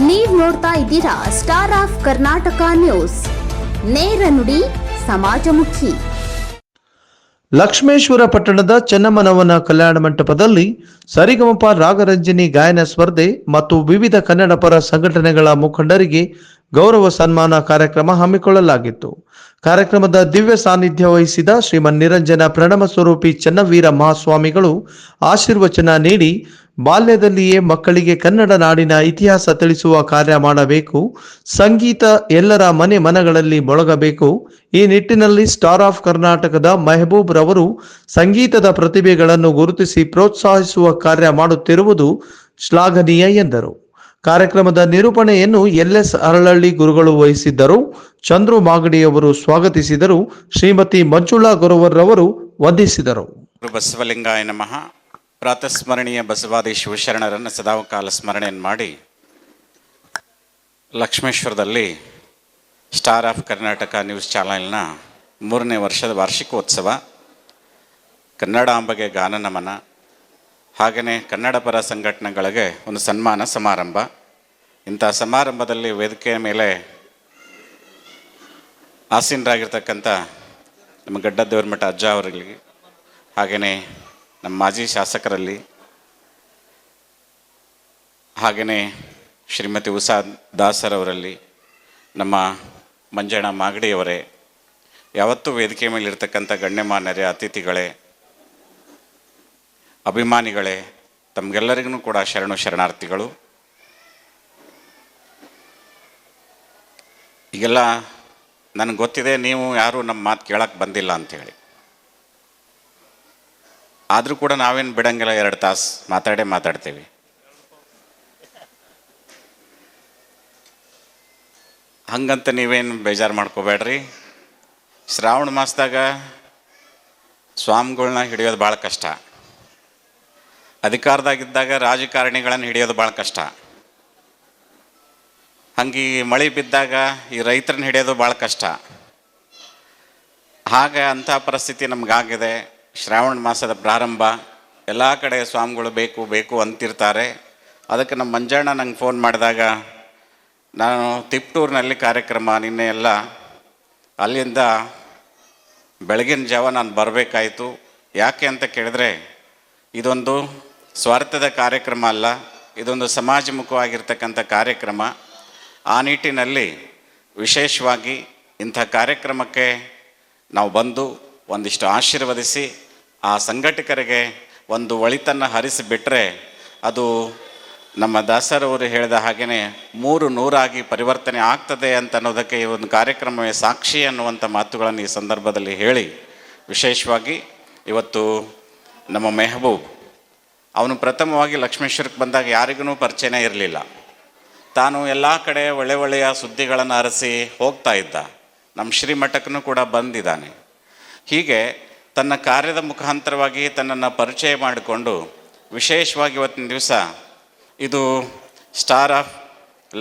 ನೀವ್ ನೋಡ್ತಾ ಇದ್ದೀರಾ ಸ್ಟಾರ್ ಆಫ್ ಕರ್ನಾಟಕ ನ್ಯೂಸ್ ನೇರ ನುಡಿ, ಸಮಾಜಮುಖಿ. ಲಕ್ಷ್ಮೇಶ್ವರ ಪಟ್ಟಣದ ಚೆನ್ನಮ್ಮನವನ ಕಲ್ಯಾಣ ಮಂಟಪದಲ್ಲಿ ಸರಿಗಮಪ ರಾಗರಂಜನಿ ಗಾಯನ ಸ್ಪರ್ಧೆ ಮತ್ತು ವಿವಿಧ ಕನ್ನಡ ಪರ ಸಂಘಟನೆಗಳ ಮುಖಂಡರಿಗೆ ಗೌರವ ಸನ್ಮಾನ ಕಾರ್ಯಕ್ರಮ ಹಮ್ಮಿಕೊಳ್ಳಲಾಗಿತ್ತು. ಕಾರ್ಯಕ್ರಮದ ದಿವ್ಯ ಸಾನ್ನಿಧ್ಯ ವಹಿಸಿದ ಶ್ರೀಮನ್ ನಿರಂಜನ ಪ್ರಣಮ ಸ್ವರೂಪಿ ಚನ್ನವೀರ ಮಹಾಸ್ವಾಮಿಗಳು ಆಶೀರ್ವಚನ ನೀಡಿ ಬಾಲ್ಯದಲ್ಲಿಯೇ ಮಕ್ಕಳಿಗೆ ಕನ್ನಡ ನಾಡಿನ ಇತಿಹಾಸ ತಿಳಿಸುವ ಕಾರ್ಯ ಮಾಡಬೇಕು, ಸಂಗೀತ ಎಲ್ಲರ ಮನೆ ಮನಗಳಲ್ಲಿ ಮೊಳಗಬೇಕು. ಈ ನಿಟ್ಟಿನಲ್ಲಿ ಸ್ಟಾರ್ ಆಫ್ ಕರ್ನಾಟಕದ ಮೆಹಬೂಬ್ ರವರು ಸಂಗೀತದ ಪ್ರತಿಭೆಗಳನ್ನು ಗುರುತಿಸಿ ಪ್ರೋತ್ಸಾಹಿಸುವ ಕಾರ್ಯ ಮಾಡುತ್ತಿರುವುದು ಶ್ಲಾಘನೀಯ ಎಂದರು. ಕಾರ್ಯಕ್ರಮದ ನಿರೂಪಣೆಯನ್ನು ಎಲ್ಎಸ್ ಅರಳಳ್ಳಿ ಗುರುಗಳು ವಹಿಸಿದ್ದರು. ಚಂದ್ರು ಮಾಗಡಿಯವರು ಸ್ವಾಗತಿಸಿದರು. ಶ್ರೀಮತಿ ಮಂಜುಳಾ ಗುರುವರ್ ರವರು ವಂದಿಸಿದರು ಬಸವಲಿಂಗಾಯ ನಮಃ. ಪ್ರಾತಸ್ಮರಣೀಯ ಬಸವಾದಿ ಶಿವಶರಣರನ್ನು ಸದಾವಕಾಲ ಸ್ಮರಣೆಯನ್ನು ಮಾಡಿ ಲಕ್ಷ್ಮೇಶ್ವರದಲ್ಲಿ ಸ್ಟಾರ್ ಆಫ್ ಕರ್ನಾಟಕ ನ್ಯೂಸ್ ಚಾನೆಲ್ನ ಮೂರನೇ ವರ್ಷದ ವಾರ್ಷಿಕೋತ್ಸವ ಕನ್ನಡಾಂಬಗೆ ಗಾನ ನಮನ ಹಾಗೆಯೇ ಕನ್ನಡ ಪರ ಸಂಘಟನೆಗಳಿಗೆ ಒಂದು ಸನ್ಮಾನ ಸಮಾರಂಭ. ಇಂಥ ಸಮಾರಂಭದಲ್ಲಿ ವೇದಿಕೆಯ ಮೇಲೆ ಆಸೀನರಾಗಿರ್ತಕ್ಕಂಥ ನಮ್ಮ ಗಡ್ಡ ದೇವರಮಠ ಅಜ್ಜ ಅವರಿಗೆ ಹಾಗೆಯೇ ನಮ್ಮ ಮಾಜಿ ಶಾಸಕರಲ್ಲಿ ಹಾಗೆಯೇ ಶ್ರೀಮತಿ ಉಷಾ ದಾಸರವರಲ್ಲಿ, ನಮ್ಮ ಮಂಜಣ್ಣ ಮಾಗಡಿಯವರೇ, ಯಾವತ್ತೂ ವೇದಿಕೆ ಮೇಲೆ ಇರ್ತಕ್ಕಂಥ ಗಣ್ಯಮಾನ್ಯರೇ, ಅತಿಥಿಗಳೇ, ಅಭಿಮಾನಿಗಳೇ, ತಮಗೆಲ್ಲರಿಗೂ ಕೂಡ ಶರಣು ಶರಣಾರ್ಥಿಗಳು. ಈಗೆಲ್ಲ ನನಗೆ ಗೊತ್ತಿದೆ, ನೀವು ಯಾರೂ ನಮ್ಮ ಮಾತು ಕೇಳಕ್ಕೆ ಬಂದಿಲ್ಲ ಅಂಥೇಳಿ ಆದರೂ ಕೂಡ ನಾವೇನು ಬಿಡಂಗಿಲ್ಲ ಎರಡು ತಾಸು ಮಾತಾಡೇ ಮಾತಾಡ್ತೀವಿ. ಹಂಗಂತ ನೀವೇನು ಬೇಜಾರು ಮಾಡ್ಕೋಬೇಡ್ರಿ. ಶ್ರಾವಣ ಮಾಸದಾಗ ಸ್ವಾಮಿಗಳನ್ನ ಹಿಡಿಯೋದು ಭಾಳ ಕಷ್ಟ. ಅಧಿಕಾರದಾಗಿದ್ದಾಗ ರಾಜಕಾರಣಿಗಳನ್ನು ಹಿಡಿಯೋದು ಭಾಳ ಕಷ್ಟ. ಹಂಗೆ ಮಳೆ ಬಿದ್ದಾಗ ಈ ರೈತರನ್ನ ಹಿಡಿಯೋದು ಭಾಳ ಕಷ್ಟ. ಹಾಗೆ ಅಂಥ ಪರಿಸ್ಥಿತಿ ನಮಗಾಗಿದೆ. ಶ್ರಾವಣ ಮಾಸದ ಪ್ರಾರಂಭ, ಎಲ್ಲ ಕಡೆ ಸ್ವಾಮಿಗಳು ಬೇಕು ಬೇಕು ಅಂತಿರ್ತಾರೆ. ಅದಕ್ಕೆ ನಮ್ಮ ಮಂಜಣ್ಣ ನಂಗೆ ಫೋನ್ ಮಾಡಿದಾಗ, ನಾನು ತಿಪ್ಟೂರಿನಲ್ಲಿ ಕಾರ್ಯಕ್ರಮ ನಿನ್ನೆ ಎಲ್ಲ, ಅಲ್ಲಿಂದ ಬೆಳಗಿನ ಜಾವ ನಾನು ಬರಬೇಕಾಯಿತು. ಯಾಕೆ ಅಂತ ಕೇಳಿದ್ರೆ, ಇದೊಂದು ಸ್ವಾರ್ಥದ ಕಾರ್ಯಕ್ರಮ ಅಲ್ಲ, ಇದೊಂದು ಸಮಾಜಮುಖವಾಗಿರ್ತಕ್ಕಂಥ ಕಾರ್ಯಕ್ರಮ. ಆ ನಿಟ್ಟಿನಲ್ಲಿ ವಿಶೇಷವಾಗಿ ಇಂಥ ಕಾರ್ಯಕ್ರಮಕ್ಕೆ ನಾವು ಬಂದು ಒಂದಿಷ್ಟು ಆಶೀರ್ವದಿಸಿ ಆ ಸಂಘಟಕರಿಗೆ ಒಂದು ಒಳಿತನ್ನು ಹರಿಸಿಬಿಟ್ರೆ ಅದು ನಮ್ಮ ದಾಸರವರು ಹೇಳಿದ ಹಾಗೆಯೇ ಮೂರು ನೂರಾಗಿ ಪರಿವರ್ತನೆ ಆಗ್ತದೆ ಅಂತ ಅನ್ನೋದಕ್ಕೆ ಈ ಒಂದು ಕಾರ್ಯಕ್ರಮವೇ ಸಾಕ್ಷಿ ಅನ್ನುವಂಥ ಮಾತುಗಳನ್ನು ಈ ಸಂದರ್ಭದಲ್ಲಿ ಹೇಳಿ ವಿಶೇಷವಾಗಿ ಇವತ್ತು ನಮ್ಮ ಮೆಹಬೂಬ್, ಅವನು ಪ್ರಥಮವಾಗಿ ಲಕ್ಷ್ಮೇಶ್ವರಕ್ಕೆ ಬಂದಾಗ ಯಾರಿಗೂ ಪರಿಚಯನೇ ಇರಲಿಲ್ಲ. ತಾನು ಎಲ್ಲ ಕಡೆ ಒಳ್ಳೆ ಒಳ್ಳೆಯ ಸುದ್ದಿಗಳನ್ನು ಅರಸಿ ಹೋಗ್ತಾ ಇದ್ದ. ನಮ್ಮ ಶ್ರೀಮಠಕ್ಕೂ ಕೂಡ ಬಂದಿದ್ದಾನೆ. ಹೀಗೆ ತನ್ನ ಕಾರ್ಯದ ಮುಖಾಂತರವಾಗಿ ತನ್ನನ್ನು ಪರಿಚಯ ಮಾಡಿಕೊಂಡು ವಿಶೇಷವಾಗಿ ಇವತ್ತಿನ ದಿವಸ ಇದು ಸ್ಟಾರ್ ಆಫ್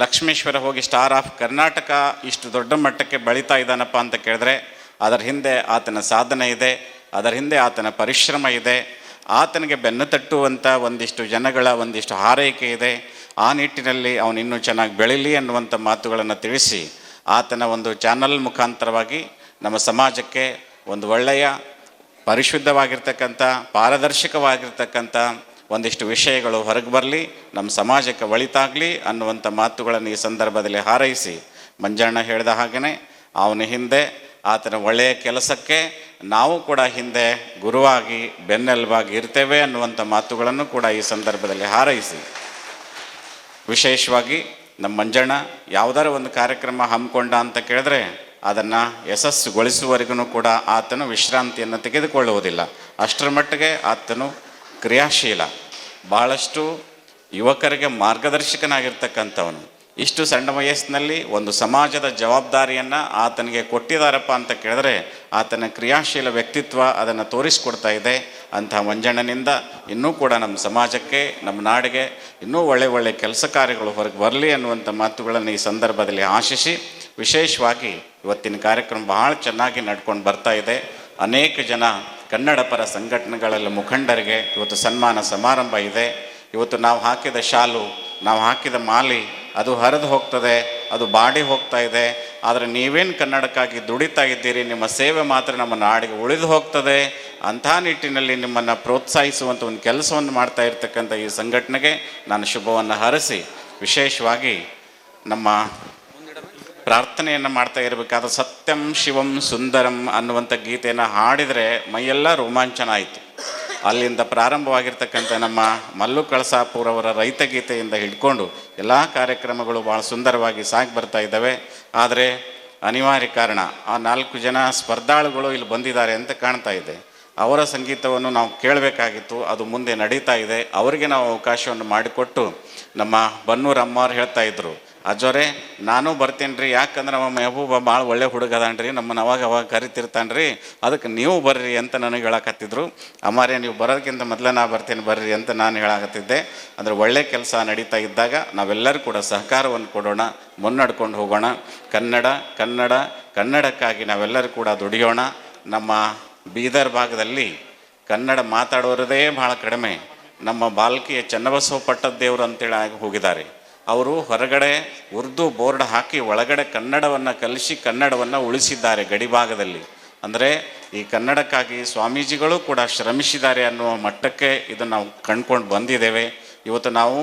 ಲಕ್ಷ್ಮೇಶ್ವರ ಹೋಗಿ ಸ್ಟಾರ್ ಆಫ್ ಕರ್ನಾಟಕ ಇಷ್ಟು ದೊಡ್ಡ ಮಟ್ಟಕ್ಕೆ ಬೆಳೀತಾ ಇದ್ದಾನಪ್ಪ ಅಂತ ಕೇಳಿದ್ರೆ ಅದರ ಹಿಂದೆ ಆತನ ಸಾಧನೆ ಇದೆ, ಅದರ ಹಿಂದೆ ಆತನ ಪರಿಶ್ರಮ ಇದೆ, ಆತನಿಗೆ ಬೆನ್ನು ತಟ್ಟುವಂಥ ಒಂದಿಷ್ಟು ಜನಗಳ ಒಂದಿಷ್ಟು ಹಾರೈಕೆ ಇದೆ, ಆ ನಿಟ್ಟಿನಲ್ಲಿ ಅವನು ಇನ್ನೂ ಚೆನ್ನಾಗಿ ಬೆಳೀಲಿ ಅನ್ನುವಂಥ ಮಾತುಗಳನ್ನು ತಿಳಿಸಿ ಆತನ ಒಂದು ಚಾನಲ್ ಮುಖಾಂತರವಾಗಿ ನಮ್ಮ ಸಮಾಜಕ್ಕೆ ಒಂದು ಒಳ್ಳೆಯ, ಪರಿಶುದ್ಧವಾಗಿರ್ತಕ್ಕಂಥ, ಪಾರದರ್ಶಕವಾಗಿರ್ತಕ್ಕಂಥ ಒಂದಿಷ್ಟು ವಿಷಯಗಳು ಹೊರಗೆ ಬರಲಿ ನಮ್ಮ ಸಮಾಜಕ್ಕೆ ಒಳಿತಾಗಲಿ ಅನ್ನುವಂಥ ಮಾತುಗಳನ್ನು ಈ ಸಂದರ್ಭದಲ್ಲಿ ಹಾರೈಸಿ, ಮಂಜಣ್ಣ ಹೇಳಿದ ಹಾಗೆಯೇ ಅವನ ಹಿಂದೆ, ಆತನ ಒಳ್ಳೆಯ ಕೆಲಸಕ್ಕೆ ನಾವು ಕೂಡ ಹಿಂದೆ ಗುರುವಾಗಿ, ಬೆನ್ನೆಲುಬಾಗಿ ಇರ್ತೇವೆ ಅನ್ನುವಂಥ ಮಾತುಗಳನ್ನು ಕೂಡ ಈ ಸಂದರ್ಭದಲ್ಲಿ ಹಾರೈಸಿ. ವಿಶೇಷವಾಗಿ ನಮ್ಮ ಮಂಜಣ್ಣ ಯಾವುದಾದ್ರು ಒಂದು ಕಾರ್ಯಕ್ರಮ ಹಮ್ಮಿಕೊಂಡ ಅಂತ ಕೇಳಿದ್ರೆ ಅದನ್ನು ಯಶಸ್ಸುಗೊಳಿಸುವವರೆಗೂ ಕೂಡ ಆತನು ವಿಶ್ರಾಂತಿಯನ್ನು ತೆಗೆದುಕೊಳ್ಳುವುದಿಲ್ಲ. ಅಷ್ಟರ ಮಟ್ಟಿಗೆ ಆತನು ಕ್ರಿಯಾಶೀಲ. ಭಾಳಷ್ಟು ಯುವಕರಿಗೆ ಮಾರ್ಗದರ್ಶಕನಾಗಿರ್ತಕ್ಕಂಥವನು. ಇಷ್ಟು ಸಣ್ಣ ವಯಸ್ಸಿನಲ್ಲಿ ಒಂದು ಸಮಾಜದ ಜವಾಬ್ದಾರಿಯನ್ನು ಆತನಿಗೆ ಕೊಟ್ಟಿದ್ದಾರಪ್ಪ ಅಂತ ಕೇಳಿದ್ರೆ ಆತನ ಕ್ರಿಯಾಶೀಲ ವ್ಯಕ್ತಿತ್ವ ಅದನ್ನು ತೋರಿಸ್ಕೊಡ್ತಾ ಇದೆ. ಅಂತಹ ಮಂಜಣ್ಣನಿಂದ ಇನ್ನೂ ಕೂಡ ನಮ್ಮ ಸಮಾಜಕ್ಕೆ, ನಮ್ಮ ನಾಡಿಗೆ ಇನ್ನೂ ಒಳ್ಳೆ ಒಳ್ಳೆ ಕೆಲಸ ಕಾರ್ಯಗಳು ಹೊರಗೆ ಬರಲಿ ಅನ್ನುವಂಥ ಮಾತುಗಳನ್ನು ಈ ಸಂದರ್ಭದಲ್ಲಿ ಆಶಿಸಿ, ವಿಶೇಷವಾಗಿ ಇವತ್ತಿನ ಕಾರ್ಯಕ್ರಮ ಬಹಳ ಚೆನ್ನಾಗಿ ನಡ್ಕೊಂಡು ಬರ್ತಾ ಇದೆ. ಅನೇಕ ಜನ ಕನ್ನಡ ಪರ ಸಂಘಟನೆಗಳಲ್ಲಿ ಮುಖಂಡರಿಗೆ ಇವತ್ತು ಸನ್ಮಾನ ಸಮಾರಂಭ ಇದೆ. ಇವತ್ತು ನಾವು ಹಾಕಿದ ಶಾಲು, ನಾವು ಹಾಕಿದ ಮಾಲಿ, ಅದು ಹರಿದು ಹೋಗ್ತದೆ, ಅದು ಬಾಡಿ ಹೋಗ್ತಾ ಇದೆ. ಆದರೆ ನೀವೇನು ಕನ್ನಡಕ್ಕಾಗಿ ದುಡಿತಾ ಇದ್ದೀರಿ, ನಿಮ್ಮ ಸೇವೆ ಮಾತ್ರ ನಮ್ಮ ನಾಡಿಗೆ ಉಳಿದು ಹೋಗ್ತದೆ. ಅಂಥ ನಿಟ್ಟಿನಲ್ಲಿ ನಿಮ್ಮನ್ನು ಪ್ರೋತ್ಸಾಹಿಸುವಂಥ ಒಂದು ಕೆಲಸವನ್ನು ಮಾಡ್ತಾ ಇರ್ತಕ್ಕಂಥ ಈ ಸಂಘಟನೆಗೆ ನಾನು ಶುಭವನ್ನು ಹರಿಸಿ. ವಿಶೇಷವಾಗಿ ನಮ್ಮ ಪ್ರಾರ್ಥನೆಯನ್ನು ಮಾಡ್ತಾ ಇರಬೇಕಾದ್ರೆ ಸತ್ಯಂ ಶಿವಂ ಸುಂದರಂ ಅನ್ನುವಂಥ ಗೀತೆಯನ್ನು ಹಾಡಿದರೆ ಮೈಯೆಲ್ಲ ರೋಮಾಂಚನ ಆಯಿತು ಅಲ್ಲಿಂದ ಪ್ರಾರಂಭವಾಗಿರ್ತಕ್ಕಂಥ ನಮ್ಮ ಮಲ್ಲು ಕಳಸಾಪುರ್ ಅವರ ರೈತ ಗೀತೆಯಿಂದ ಹಿಡ್ಕೊಂಡು ಎಲ್ಲ ಕಾರ್ಯಕ್ರಮಗಳು ಭಾಳ ಸುಂದರವಾಗಿ ಸಾಗಿ ಬರ್ತಾ ಇದ್ದಾವೆ. ಆದರೆ ಅನಿವಾರ್ಯ ಕಾರಣ, ಆ ನಾಲ್ಕು ಜನ ಸ್ಪರ್ಧಾಳುಗಳು ಇಲ್ಲಿ ಬಂದಿದ್ದಾರೆ ಅಂತ ಕಾಣ್ತಾ ಇದೆ. ಅವರ ಸಂಗೀತವನ್ನು ನಾವು ಕೇಳಬೇಕಾಗಿತ್ತು, ಅದು ಮುಂದೆ ನಡೀತಾ ಇದೆ. ಅವರಿಗೆ ನಾವು ಅವಕಾಶವನ್ನು ಮಾಡಿಕೊಟ್ಟು ನಮ್ಮ ಬನ್ನೂರು ಅಮ್ಮವ್ರು ಹೇಳ್ತಾ ಇದ್ರು ಅಜ್ಜೋರೆ, ನಾನು ಬರ್ತೀನಿ ರೀ ಯಾಕಂದ್ರೆ ನಮ್ಮ ಮೆಹಬೂಬ ಭಾಳ ಒಳ್ಳೆ ಹುಡುಗ ಅದಾನ್ರಿ. ನಮ್ಮನ್ನ ಅವಾಗ ಅವಾಗ ಕರಿತಿರ್ತಾನೆ ರೀ ಅದಕ್ಕೆ ನೀವು ಬರ್ರಿ ಅಂತ ನನಗೆ ಹೇಳಕತ್ತಿದ್ರು. ಅಮ್ಮಾರೇ ನೀವು ಬರೋದಕ್ಕಿಂತ ಮೊದಲೇ ನಾ ಬರ್ತೀನಿ ಬರ್ರಿ ಅಂತ ನಾನು ಹೇಳಕತ್ತಿದ್ದೆ. ಅಂದರೆ ಒಳ್ಳೆ ಕೆಲಸ ನಡೀತಾ ಇದ್ದಾಗ ನಾವೆಲ್ಲರೂ ಕೂಡ ಸಹಕಾರವನ್ನು ಕೊಡೋಣ, ಮುನ್ನಡ್ಕೊಂಡು ಹೋಗೋಣ. ಕನ್ನಡ ಕನ್ನಡ, ಕನ್ನಡಕ್ಕಾಗಿ ನಾವೆಲ್ಲರೂ ಕೂಡ ದುಡಿಯೋಣ. ನಮ್ಮ ಬೀದರ್ ಭಾಗದಲ್ಲಿ ಕನ್ನಡ ಮಾತಾಡೋರದೇ ಭಾಳ ಕಡಿಮೆ. ನಮ್ಮ ಬಾಲ್ಕಿಯ ಚನ್ನಬಸವ ಪಟ್ಟದ್ದೇವರು ಅಂತೇಳಿ ಹೋಗಿದ್ದಾರೆ. ಅವರು ಹೊರಗಡೆ ಉರ್ದು ಬೋರ್ಡ್ ಹಾಕಿ ಒಳಗಡೆ ಕನ್ನಡವನ್ನು ಕಲಿಸಿ ಕನ್ನಡವನ್ನು ಉಳಿಸಿದ್ದಾರೆ ಗಡಿಭಾಗದಲ್ಲಿ ಅಂದರೆ ಈ ಕನ್ನಡಕ್ಕಾಗಿ ಸ್ವಾಮೀಜಿಗಳು ಕೂಡ ಶ್ರಮಿಸಿದ್ದಾರೆ ಅನ್ನುವ ಮಟ್ಟಕ್ಕೆ ಇದನ್ನು ನಾವು ಕಂಡ್ಕೊಂಡು ಬಂದಿದ್ದೇವೆ. ಇವತ್ತು ನಾವು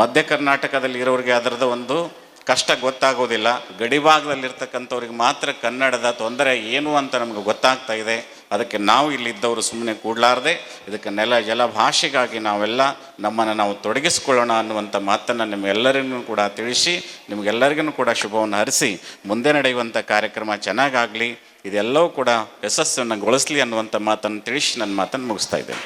ಮಧ್ಯ ಕರ್ನಾಟಕದಲ್ಲಿ ಇರೋರಿಗೆ ಅದರದ ಒಂದು ಕಷ್ಟ ಗೊತ್ತಾಗೋದಿಲ್ಲ. ಗಡಿಭಾಗದಲ್ಲಿರ್ತಕ್ಕಂಥವ್ರಿಗೆ ಮಾತ್ರ ಕನ್ನಡದ ತೊಂದರೆ ಏನು ಅಂತ ನಮಗೆ ಗೊತ್ತಾಗ್ತಾ ಇದೆ. ಅದಕ್ಕೆ ನಾವು ಇಲ್ಲಿದ್ದವರು ಸುಮ್ಮನೆ ಕೂಡಲಾರದೆ, ಇದಕ್ಕೆ ನೆಲ, ಜಲ ಭಾಷೆಗಾಗಿ ನಾವೆಲ್ಲ ನಮ್ಮನ್ನು ನಾವು ತೊಡಗಿಸ್ಕೊಳ್ಳೋಣ ಅನ್ನುವಂಥ ಮಾತನ್ನು ನಿಮ್ಗೆಲ್ಲರಿಗೂ ಕೂಡ ತಿಳಿಸಿ, ನಿಮಗೆಲ್ಲರಿಗೂ ಕೂಡ ಶುಭವನ್ನು ಹರಿಸಿ, ಮುಂದೆ ನಡೆಯುವಂಥ ಕಾರ್ಯಕ್ರಮ ಚೆನ್ನಾಗಾಗಲಿ, ಇದೆಲ್ಲವೂ ಕೂಡ ಯಶಸ್ಸನ್ನು ಗೊಳಿಸಲಿ ಅನ್ನುವಂಥ ಮಾತನ್ನು ತಿಳಿಸಿ ನನ್ನ ಮಾತನ್ನು ಮುಗಿಸ್ತಾ ಇದ್ದೇನೆ.